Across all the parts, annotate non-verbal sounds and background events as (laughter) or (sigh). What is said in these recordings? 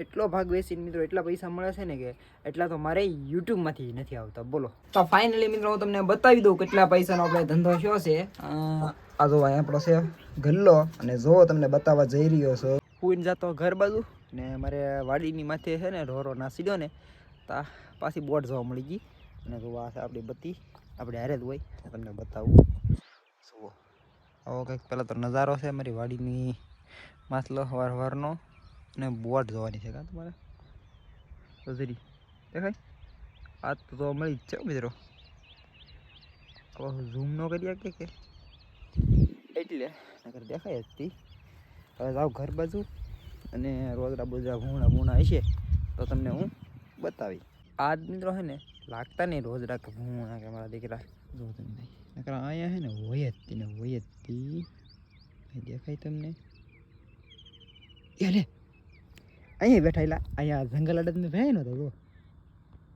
એટલો ભાગ વેચીને મિત્રો એટલા પૈસા મળે છે ને કે એટલા તો મારે યુટ્યુબમાંથી નથી આવતા. બોલો. તો ફાઇનલી મિત્રો હું તમને બતાવી દઉં કેટલા પૈસાનો આપણે ધંધો થયો છે. આ જો આપણો છે ગલ્લો અને જો તમને બતાવવા જઈ રહ્યો છો. હું જતો ઘર બાજુ ને મારે વાડીની માથે છે ને રોરો નાસી દો ને તા પાછી બોટ જોવા મળી ગઈ. અને જો આ છે આપણી બત્તી. આપણે હારે જ હોય. તમને બતાવું. જુઓ. આવો કંઈક પહેલાં તો નજારો છે મારી વાડીની માસલો હવાર હવારનો. અને બોટ જોવાની છે કાં તમારે? તો જરી દેખાય? આ તો તો મળી જ છે મિત્રો. ઝૂમ ન કરી કે કે? એટલે નકર દેખાય જ તી હવે જાવ ઘર બાજુ અને રોજડા બોજડા ભૂણા ભૂણા હશે તો તમને હું બતાવી આ જ મિત્રો છે ને લાગતા નહીં રોજડા કે ભૂણા કે મારા દીકરા. જો તમને નકર અહીંયા છે ને હોય જ ને હોય જ દેખાય તમને. યાલે અહીંયા બેઠા એલા, અહીંયા જંગલ અડદ મેં ભેય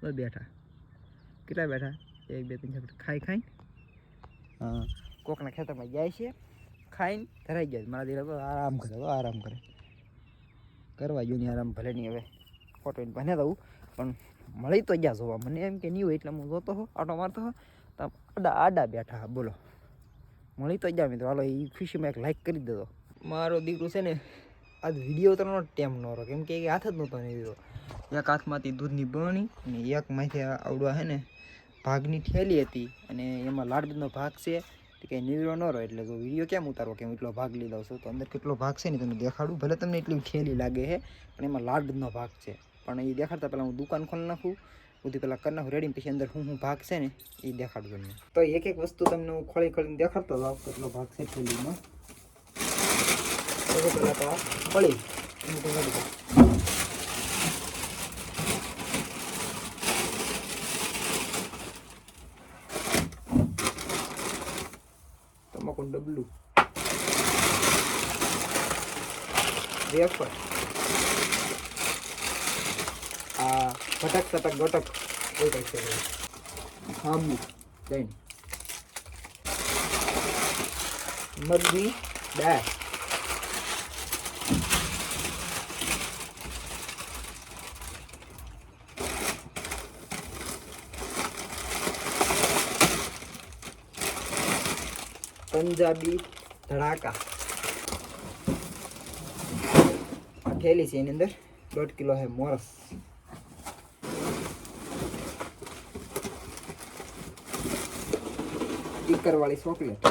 તો બેઠા. કેટલા બેઠા? એક, બે, ત્રણ ખાઈ ખાઈ. કોકના ખેતરમાં જાય છે. ખાઈને ધરાઈ ગયા. મારા દીકરા આરામ કરે તો આરામ કરે. કરવા જો નહીં આરામ, ભલે નહીં હવે. ફોટો ભને દઉં. પણ મળી તો ગયા જોવા. મને એમ કે નહીં હોય એટલે હું જોતો હો આટો મારતો હો તો આડા આડા બેઠા બોલો. મળી તો ગયા મિત્રો. હાલો એ ખુશીમાં એક લાઈક કરી દેતો મારો દીકરો છે ને આજ વીડિયો ઉતારવાનો ટેમ ન રહ્યો. કેમ કે હાથ જ નહોતો નહીં દીધો એક હાથમાંથી દૂધની બરણી અને એક માંથી આવડવા હે ને ભાગની થેલી હતી અને એમાં લાડબીનો ભાગ છે. તો કંઈ નીવડો ન રહ્યો એટલે જો વીડિયો કેમ ઉતારવો કેમ એટલો ભાગ લીધો છું? તો અંદર કેટલો ભાગ છે ને તમને દેખાડું? ભલે તમને એટલી થેલી લાગે છે પણ એમાં લાડનો ભાગ છે. પણ એ દેખાડતા પહેલાં હું દુકાન ખોલી નાખું. બધું પહેલાં કરી નાખું રેડી પછી અંદર શું શું ભાગ છે ને એ દેખાડું તમને. તો એક એક વસ્તુ તમને હું ખોળી ખોલીને દેખાડતો હતો કેટલો ભાગ છે ઠેલીમાં સૌથી પહેલાં તો આ ખોળી એનું તો કાઢી દઉં. તમાકુ ડબલું વેફર આ ભટક સટક ગટક એવું કંઈક છે ભાઈ. આંબુ દહીં મગની દાળ પંજાબી ધડાકા. આ થેલી છે એની અંદર. દોઢ કિલો છે મોરસ. ટીકર વાળી ચોકલેટ.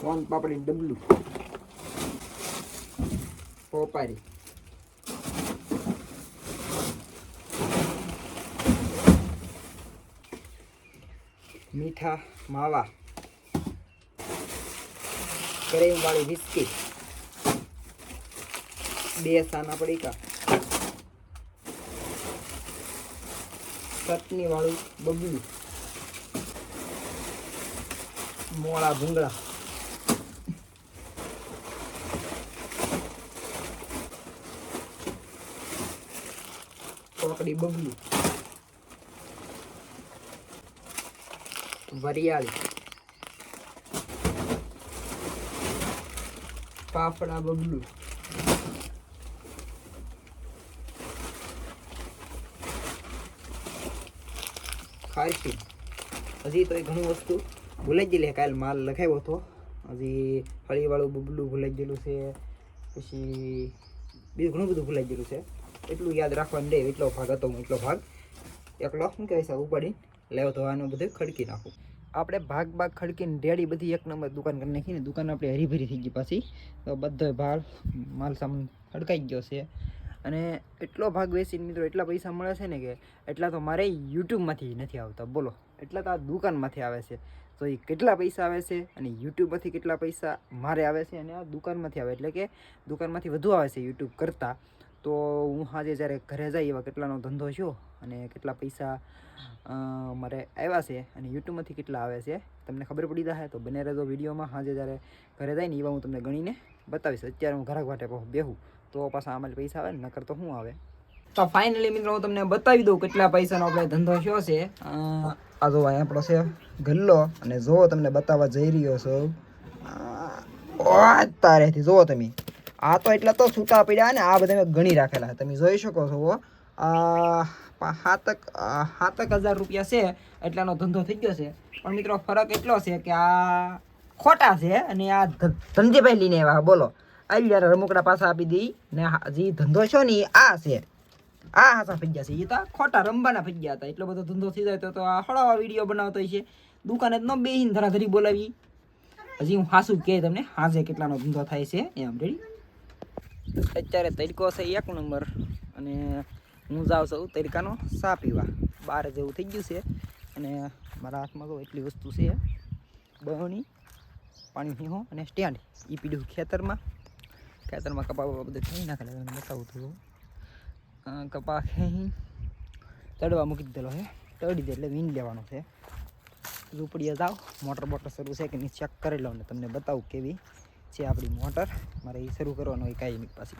સોન પાપડી ડબલું. પોપારી. મીઠા માવા. ક્રીમ વાળી બિસ્કિટ બે સાના પડીકા. ચટણી વાળું બબલું. મોળા ભૂંગળા. ચોકડી બબલું. વરિયાળી. પાપડા બબલું. ખાઈશું હજી તો એ ઘણી વસ્તુ ભૂલાઈ ગયેલી. કાલ માલ લખાવ્યો હતો. હજી હળીવાળું બબલું ભૂલાઈ ગયેલું છે. પછી બીજું ઘણું બધું ભૂલાઈ ગયેલું છે. એટલું યાદ રાખવાનું દે એટલો ભાગ હતો હું, એટલો ભાગ. એકલો, શું કહેવાય છે ઉપાડીને. લેવો આનું બધું ખડકી નાખું. આપણે ભાગ ભાગ ખડકીને રેડી બધી એક નંબર દુકાન કરી નાખીને દુકાન આપણી હરીભરી થઈ ગઈ પાછી. તો બધો ભાગ માલ સામાન ખડકાઈ ગયો છે. અને એટલો ભાગ વેચીને મિત્રો એટલા પૈસા મળે છે ને કે એટલા તો મારે યુટ્યુબમાંથી નથી આવતા. બોલો, એટલા તો આ દુકાનમાંથી આવે છે. તો એ કેટલા પૈસા આવે છે અને યુટ્યુબમાંથી કેટલા પૈસા મારે આવે છે અને આ દુકાનમાંથી આવે. એટલે કે દુકાનમાંથી વધુ આવે છે યુટ્યુબ કરતાં. તો હું આજે જ્યારે ઘરે જાય એવા કેટલાનો ધંધો છો અને કેટલા પૈસા મારે આવ્યા છે અને યુટ્યુબમાંથી કેટલા આવે છે તમને ખબર પડી જશે તો બને રહેજો વિડીયોમાં. આજે જ્યારે ઘરે જાય ને એવા હું તમને ગણીને બતાવીશ. અત્યારે હું ઘરાક માટે બેહું. તો પાછા આમાં પૈસા આવે ને નકર તો શું આવે. તો ફાઇનલી મિત્રો હું તમને બતાવી દઉં કેટલા પૈસાનો આપણે ધંધો થયો છે. આ જો અહીંયા આપણો છે ગલ્લો અને જો તમને બતાવવા જઈ રહ્યો છો. તારેથી જુઓ તમે. આ તો એટલા તો છૂટા પડ્યા ને આ બધા મેં ગણી રાખેલા તમે જોઈ શકો છો આ સાતક સાતક હજાર રૂપિયા છે એટલાનો ધંધો થઈ ગયો છે. પણ મિત્રો ફરક એટલો છે કે આ ખોટા છે અને આ ધંધેભાઈ લઈને આવ્યા બોલો. આવી જયારે રમકડા પાછા આપી દઈ ને જે ધંધો છે ને આ છે. આ હાસા ફગ્યા છે. એ તો ખોટા રમવાના ફગ્યા હતા. એટલો બધો ધંધો થઈ જાય તો આ હળવા વીડિયો બનાવતો છે. દુકાને જ ન બેહીને ધરાધરી બોલાવી. હજી હું હાસું કે તમને, હાજે કેટલાનો ધંધો થાય છે. એમ રેડી અત્યારે તડકો છે એક નંબર. અને હું જાઉં છું તરીકાનો સા પીવા. બાર જેવું થઈ ગયું છે અને મારા હાથમાં તો એટલી વસ્તુ છે. બહણી પાણી પીવો અને સ્ટેન્ડ. એ પીડ્યું ખેતરમાં. ખેતરમાં કપા બપા બધું ખાઈ નાખેલા બતાવું હતું કપા ખાઈ ચડવા મૂકી દીધેલો છે તળી દે એટલે વીન લેવાનો છે. ઝૂંપડીએ જાઓ. મોટર બોટર શરૂ છે કે નહીં ચેક કરી લઉં ને તમને બતાવું કેવી છે આપણી મોટર. મારે એ શરૂ કરવાનું હોય કાંઈ પાસે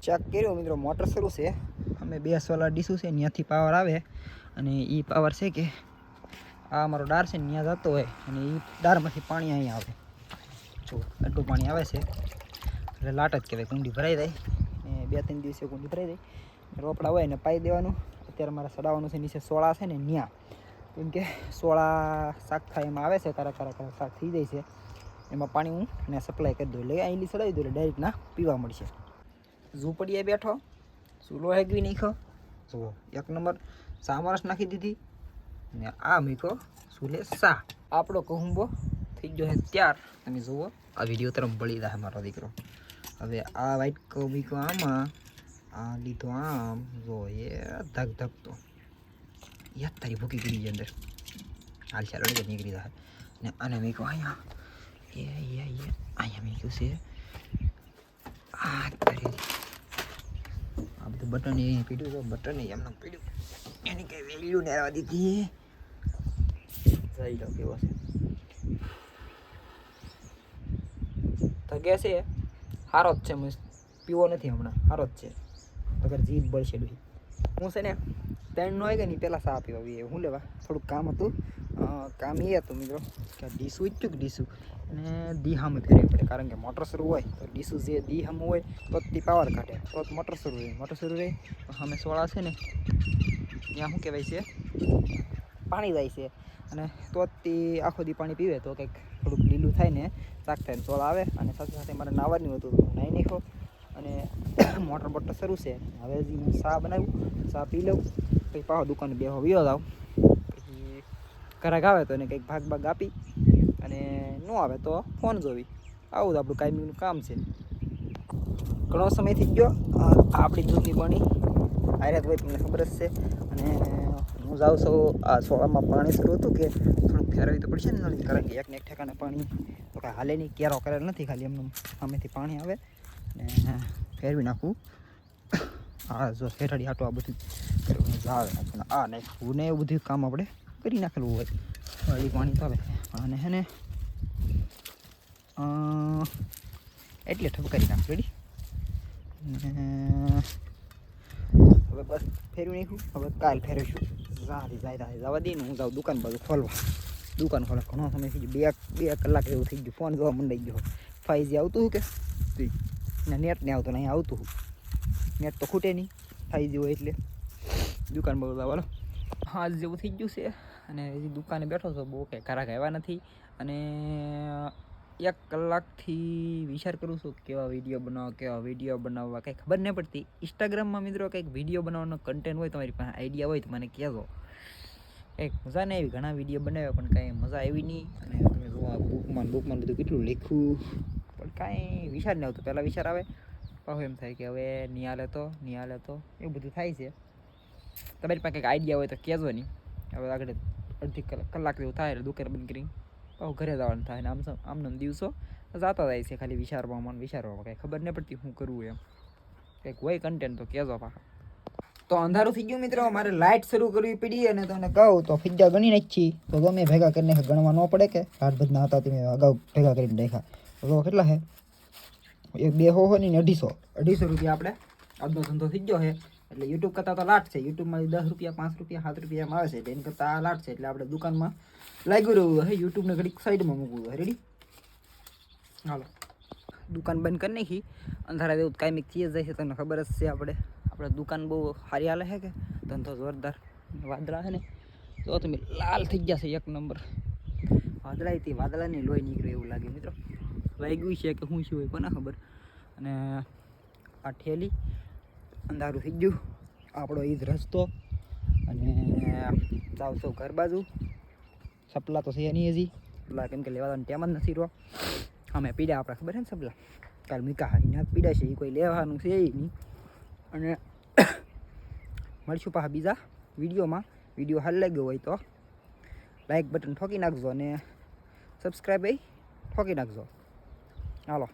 ચેક કર્યો, મિત્રો મોટર શરૂ છે. અમે બે સોલાર ડીશું છે ત્યાંથી પાવર આવે. અને એ પાવર છે કે આ અમારો ડાર છે ત્યાં જતો હોય. અને એ ડારમાંથી પાણી અહીંયા આવે. જો, આટલું પાણી આવે છે. એટલે લાટ જ કહેવાય, કુંડી ભરાઈ જાય. ને બે ત્રણ દિવસે કુંડી ભરાઈ જાય. રોપડા હોય ને પાઈ દેવાનું. અત્યારે મારે સડાવવાનું છે, નીચે સોળા છે ને ત્યાં કેમ કે સોળા શાક થાય એમાં આવે છે, કારા કારા કારા શાક થઈ જાય છે. એમાં પાણી હું ને સપ્લાય કરી દઉં. એટલે અહીંથી સડાવી દઉં એટલે ડાયરેક્ટ પીવા મળશે. ઝૂંપડીએ બેઠો. ચૂલો હેગવી નાખ્યો. જુઓ. એક નંબર સામરસ નાખી દીધી. ને આ મીકો સુલે સા. આપણો કહુંબો થઈ ગયો છે ત્યાર. તમે જુઓ આ વીડિયો તરફ બળી જાય મારો દીકરો. હવે આ વ્હાઈટ કોબીકો આમાં આ લીધો આમ જો એ ધક ધકતો. યાદ તારી ભૂકી ગઈ અંદર. હાલ ચાલો એટલે નીકળી જાય ને અને મીકો અહીંયા એ અહીંયા અહીંયા કહ્યું છે. આ તારી બટન એ પીડ્યું છે, બટન એ એમને પીડ્યું. એની કઈ વેલ્યુ ને આવવા દીધી. જઈ લો, કેવો છે. ધગે છે. સારો જ છે પીવો નથી હમણાં. સારો જ છે. અગર જીભ બળશે ડોહી હું છે ને ત્રણ નો આવી ને પહેલાં સા પીવા હું લેવા? થોડુંક કામ હતું. કામ એ હતું મિત્રો, કે ડીસું ઈચ્છું ડીસું. અને દીહામ ફેરવી પડે, કારણ કે મોટર શરૂ હોય, તો ડીસું જે દીહામ હામું હોય, તો જ પાવર કાઢે. તો જ મોટર શરૂ રહે. મોટર શરૂ રહે સામે સોળા છે ને, ત્યાં શું કહેવાય છે? પાણી જાય છે. અને તો તે આખો દી પાણી પીવે, તો કંઈક થોડુંક લીલું થાય ને, શાક થાય સોળ આવે. અને સાથે સાથે મારે નાવાનું હતું નાહી નાખો અને (coughs) મોટર બોટર શરૂ છે. હવે હું ચા બનાવ્યું ચા પી લઉં, પછી પાછો દુકાને બે વ્યો જાઉં. ઘરાક આવે તો એને કંઈક ભાગ ભાગ આપી અને ન આવે તો ફોન જોવી. આવું તો આપણું કાયમીનું કામ છે. ઘણો સમય થઈ ગયો. આપણી દૂધની પાણી આયરાત ભાઈ તમને ખબર જ છે. અને હું જાઉં છું આ સોળામાં પાણી શરૂ હતું કે થોડુંક ફેરવી તો પડશે ને નળી, કારણ કે એકને એક ઠેકાણે પાણી તો કાંઈ હાલે નહીં કેરો કરેલ નથી ખાલી એમનું સામેથી પાણી આવે. ને ફેરવી નાખું. આ જો શેઠાડી હાટું આ બધું કર્યું આવે આ નાખવું ને એવું બધું કામ આપણે કરી નાખેલું હોય. હળી પાણી તો આવે. અને હે ને એટલે એટલે ઠપકારી નાખ રેડી? હવે બસ ફેરવી નાખ્યું. હવે કાલ ફેરવીશું. સારી જાય જવા દઈને હું જાઉં દુકાન બાજુ ખોલવા. દુકાન ખોલે ઘણો સમય થઈ ગયો. બે બે કલાક જેવું થઈ ગયું. ફોન જોવા મંડાઈ ગયો. ફાઈવ આવતું હતું કે ના નેટ ને આવતું નહીં આવતું નેટ તો ખૂટે નહીં. ફાઈવ હોય એટલે. દુકાન બાજુ જવા હા જેવું થઈ ગયું છે. અને હજી દુકાને બેઠો છો, બહુ કંઈ ઘરાક આવ્યા નથી. અને એક કલાકથી વિચાર કરું છું કેવા વીડિયો બનાવવા કેવા વીડિયો બનાવવા, કંઈ ખબર નહીં પડતી. ઇન્સ્ટાગ્રામમાં મિત્રો કંઈક વીડિયો બનાવવાનો કન્ટેન્ટ હોય, તમારી પાસે આઈડિયા હોય તો મને કહેજો. કંઈક મજા નહીં આવી, ઘણા વીડિયો બનાવ્યા, પણ કાંઈ મજા આવી નહીં. અને તમે આ બુકમાં બુકમાં બધું કેટલું લખ્યું. પણ કાંઈ વિચાર નહીં આવતો, પહેલાં વિચાર આવે. પાછું એમ થાય કે હવે નિહાલે તો નિહાલે તો. એવું બધું થાય છે. તમારી પાસે કંઈક આઈડિયા હોય તો કહેજો નહીં. હવે આગળ અડધી કલાક કલાક જેવું થાય એટલે દુકાન બંધ કરી પાછું ઘરે જવાનું થાય ને આમ આમનામ દિવસો જતા જાય છે ખાલી વિચારવામાં વિચારવામાં કાંઈ ખબર નહીં પડતી શું કરવું એમ. કંઈક હોય કન્ટેન્ટ તો કહેજો પાછા. તો અંધારું થઈ ગયું મિત્રો, મારે લાઇટ શરૂ કરવી પડી અને તમને કહું, તો ફિજ્જા ગણી નાખી. તો ગમે ભેગા કરીને ગણવા ન પડે કે હાથ ના હતા તમે અગાઉ ભેગા કરીને નાખ્યા તો કેટલા છે એક બે હો ને અઢીસો. અઢીસો રૂપિયા આપણે આજનો ધંધો થઈ ગયો છે એટલે યુટ્યુબ કરતાં તો લાટ છે. યુટ્યુબમાં દસ રૂપિયા, પાંચ રૂપિયા, સાત રૂપિયા એમ આવે છે. એટલે એની કરતાં આ લાટ છે એટલે આપણે દુકાનમાં લાગ્યું રહ્યું હવે યુટ્યુબને ઘડીક સાઈડમાં મૂકવું રેડી હાલો. દુકાન બંધ કરી નાખી. અંધારા જેવું કાંઈ જ જાય છે. તમને ખબર જ છે આપણે. આપણે દુકાન બહુ સારી હાલે છે કે? ધંધો જોરદાર વાદળા છે ને. તો તમે લાલ થઈ ગયા છે એક નંબર. વાદળાથી વાદળાની લોહી નીકળે એવું લાગે મિત્રો. વાગ્યું છે કે શું શું હોય કોને ખબર. અને આ ઠેલી અંધારું થઈ ગયું. આપણો ઈદ રસ્તો. અને જાવ સૌ ઘર બાજુ. સપલા તો છે નહીં હજી. સપલા કેમ કે લેવાનો ટેમ જ નથી રહ્યો. અમે પીડા આપણે, ખબર છે ને સપલા? કાલ મીકા હારીને પીડા છે એ કોઈ લેવાનું છે એ નહીં. અને, મળશું પાછા બીજા વિડીયોમાં. વીડિયો હાલ લાગ્યો હોય તો લાઈક બટન ઠોકી નાખજો અને સબસ્ક્રાઈબ એ ઠોકી નાખજો. હાલો.